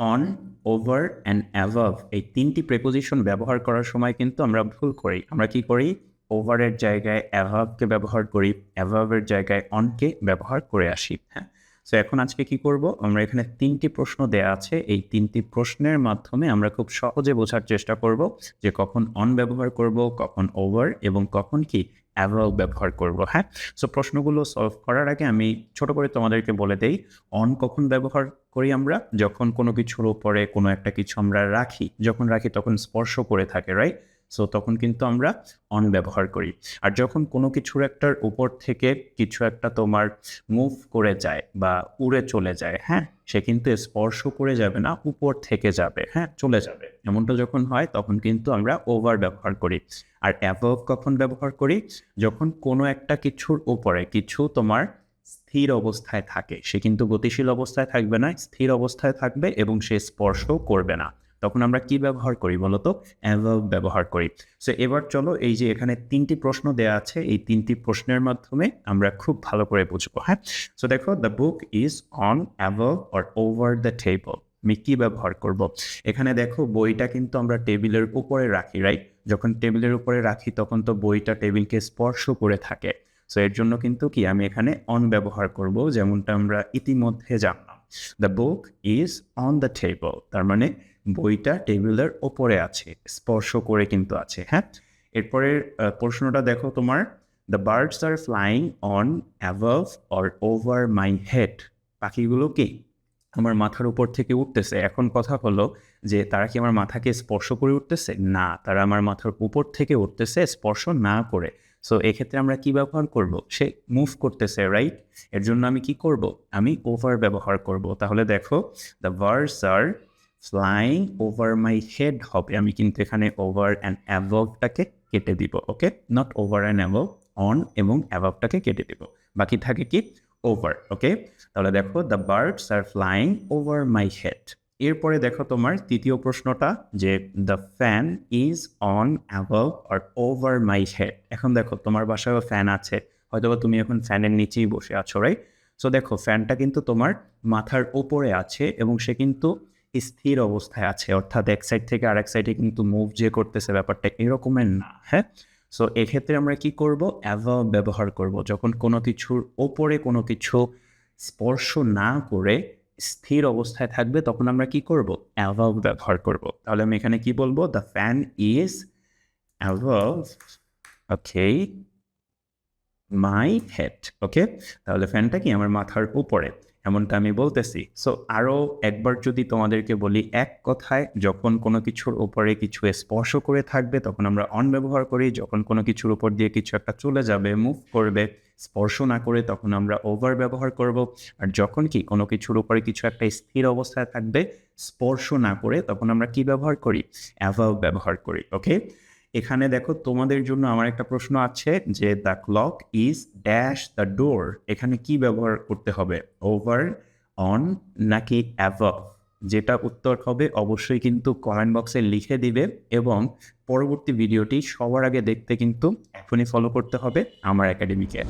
On over and above এই তিনটি preposition ব্যবহার করার সময় কিন্তু আমরা ভুল করি। আমরা কি করি? ওভারের জায়গায় অ্যাভাবকে ব্যবহার করি অ্যাভাবের জায়গায় অনকে ব্যবহার করে আসি হ্যাঁ? সো এখন আজকে কি করব? আমরা এখানে তিনটি প্রশ্ন দেয়া আছে। এই তিনটি প্রশ্নের মাধ্যমে আমরা খুব সহজে বোঝার চেষ্টা করব যে কখন অন ব্যবহার করব, কখন ওভার এবং কখন কি অ্যাভাব ব্যবহার করব হ্যাঁ? সো প্রশ্নগুলো সলভ করার আগে আমি ছোট করে তোমাদেরকে বলে দেই অন কখন ব্যবহার করি আমরা। যখন কোনো কিছুর উপরে কোনো একটা কিছু আমরা রাখি, যখন রাখি তখন স্পর্শ করে থাকে রাইট সো তখন কিন্তু আমরা অন ব্যবহার করি। আর যখন কোনো কিছুর একটার উপর থেকে কিছু একটা তোমার মুভ করে যায় বা উড়ে চলে যায় হ্যাঁ? সে কিন্তু স্পর্শ করে যাবে না, উপর থেকে যাবে হ্যাঁ? চলে যাবে। এমনটা যখন হয় তখন কিন্তু আমরা ওভার ব্যবহার করি। আর অ্যাভভ কখন ব্যবহার করি? যখন কোনো একটা কিছুর উপরে, কিছু তোমার স্থির অবস্থায় থাকে। সে কিন্তু গতিশীল অবস্থায় থাকবে না, স্থির অবস্থায় থাকবে এবং সে স্পর্শও করবে না। তখন আমরা কি ব্যবহার করি বলতো? অ্যাভাব ব্যবহার করি। সো এবার চলো এই যে এখানে তিনটি প্রশ্ন দেওয়া আছে, এই তিনটি প্রশ্নের মাধ্যমে আমরা খুব ভালো করে বুঝব হ্যাঁ? সো দেখো the book is on above or over the table আমি কী ব্যবহার করব? এখানে দেখো, বইটা কিন্তু আমরা টেবিলের উপরে রাখি রাইট যখন টেবিলের উপরে রাখি, তখন তো বইটা টেবিলকে স্পর্শ করে থাকে। সো এর জন্য কিন্তু কি আমি এখানে অন ব্যবহার করব, যেমনটা আমরা ইতিমধ্যে জানলাম। The book is on the table তার মানে বইটা টেবিলের ওপরে আছে, স্পর্শ করে কিন্তু আছে হ্যাঁ? এরপরের প্রশ্নটা দেখো তোমার the birds are flying on above or over my head পাখিগুলো কি? আমার মাথার উপর থেকে উঠতেছে। এখন কথা হলো যে তারা কি আমার মাথাকে স্পর্শ করে উঠতেছে? না, তারা আমার মাথার উপর থেকে উঠতেছে, স্পর্শ না করে। সো এক্ষেত্রে আমরা কি ব্যবহার করব? সে মুভ করতেছে রাইট এর জন্য আমি কি করব? আমি ওভার ব্যবহার করব। তাহলে দেখো the birds are flying over my head হবে। আমি কিন্তু এখানে ওভার অ্যান্ড অ্যাভভটাকে কেটে দিব okay not over and above on এবং অ্যাভভটাকে কেটে দিব। বাকি থাকে কি? ওভার ওকে তাহলে দেখো the birds are flying over my head এরপরে দেখো তোমার তৃতীয় প্রশ্নটা যে the fan is on above R over my head এখন দেখো, তোমার বাসায়ও ফ্যান আছে, হয়তোবা তুমি এখন ফ্যানের নিচেই বসে আছো রাইট সো দেখো ফ্যানটা কিন্তু তোমার মাথার ওপরে আছে এবং সে কিন্তু স্থির অবস্থায় আছে, অর্থাৎ এক সাইড থেকে আরেক সাইডে কিন্তু মুভ যে করতেছে ব্যাপারটা এরকমের না হ্যাঁ? সো এক্ষেত্রে আমরা কি করব? অ্যাভাব ব্যবহার করব। যখন কোনো কিছুর ওপরে কোনো কিছু স্পর্শ না করে স্থির অবস্থায় থাকবে, তখন আমরা কি করব? অ্যাভাব ব্যবহার করব। তাহলে আমি এখানে কি বলব? The fan is above okay my head okay তাহলে ফ্যানটা কি আমার মাথার উপরে? এমনটা আমি বলতেছি। সো আরও একবার যদি তোমাদেরকে বলি, এক কথায় যখন কোনো কিছুর উপরে কিছু স্পর্শ করে থাকবে, তখন আমরা অন ব্যবহার করি। যখন কোনো কিছুর উপর দিয়ে কিছু একটা চলে যাবে মুভ করবে, স্পর্শ না করে, তখন আমরা ওভার ব্যবহার করব। আর যখন কি কোনো কিছুর উপরে কিছু একটা স্থির অবস্থায় থাকবে, স্পর্শ না করে, তখন আমরা কি ব্যবহার করি? অ্যাভাব ব্যবহার করি ওকে এখানে দেখো তোমাদের জন্য আমার একটা প্রশ্ন আছে যে the clock is dash the door এখানে কি ব্যবহার করতে হবে? ওভার অন নাকি অ্যাভাব যেটা উত্তর হবে অবশ্যই কিন্তু কমেন্ট বক্সে লিখে দিবে এবং পরবর্তী ভিডিওটি সবার আগে দেখতে কিন্তু এখনই ফলো করতে হবে আমার একাডেমিকে